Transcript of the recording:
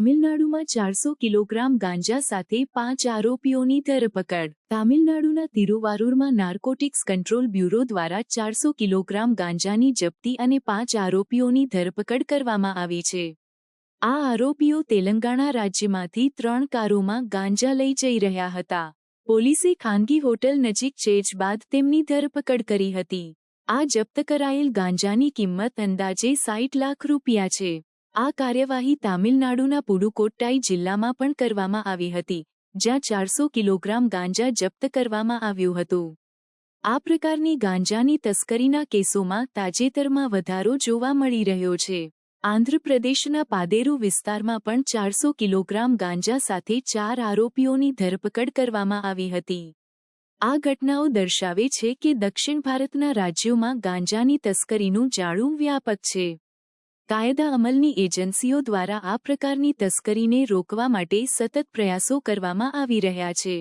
તામિલનાડુમાં ચારસો કિલોગ્રામ ગાંજા સાથે પાંચ આરોપીઓની ધરપકડ. તામિલનાડુના તિરુવારુરમાં નાર્કોટિક્સ કંટ્રોલ બ્યુરો દ્વારા ચારસો કિલોગ્રામ ગાંજાની જપ્તી અને પાંચ આરોપીઓની ધરપકડ કરવામાં આવી છે. આ આરોપીઓ તેલંગાણા રાજ્યમાંથી ત્રણ કારોમાં ગાંજા લઈ જઈ રહ્યા હતા. પોલીસે ખાનગી હોટલ નજીક ચેજ બાદ તેમની ધરપકડ કરી હતી. આ જપ્ત કરાયેલ ગાંજાની કિંમત અંદાજે સાઠ લાખ રૂપિયા છે. આ કાર્યવાહી તામિલનાડુના પુડુકોટ્ટાઈ જિલ્લામાં પણ કરવામાં આવી હતી, જ્યાં ચારસો કિલોગ્રામ ગાંજા જપ્ત કરવામાં આવ્યું હતું. આ પ્રકારની ગાંજાની તસ્કરીના કેસોમાં તાજેતરમાં વધારો જોવા મળી રહ્યો છે. આંધ્રપ્રદેશના પાદેરુ વિસ્તારમાં પણ ચારસો કિલોગ્રામ ગાંજા સાથે ચાર આરોપીઓની ધરપકડ કરવામાં આવી હતી. આ ઘટનાઓ દર્શાવે છે કે દક્ષિણ ભારતના રાજ્યોમાં ગાંજાની તસ્કરીનું જાળું વ્યાપક છે. કાયદા અમલની એજન્સીઓ દ્વારા આ પ્રકારની તસ્કરીને રોકવા માટે સતત પ્રયાસો કરવામાં આવી રહ્યા છે.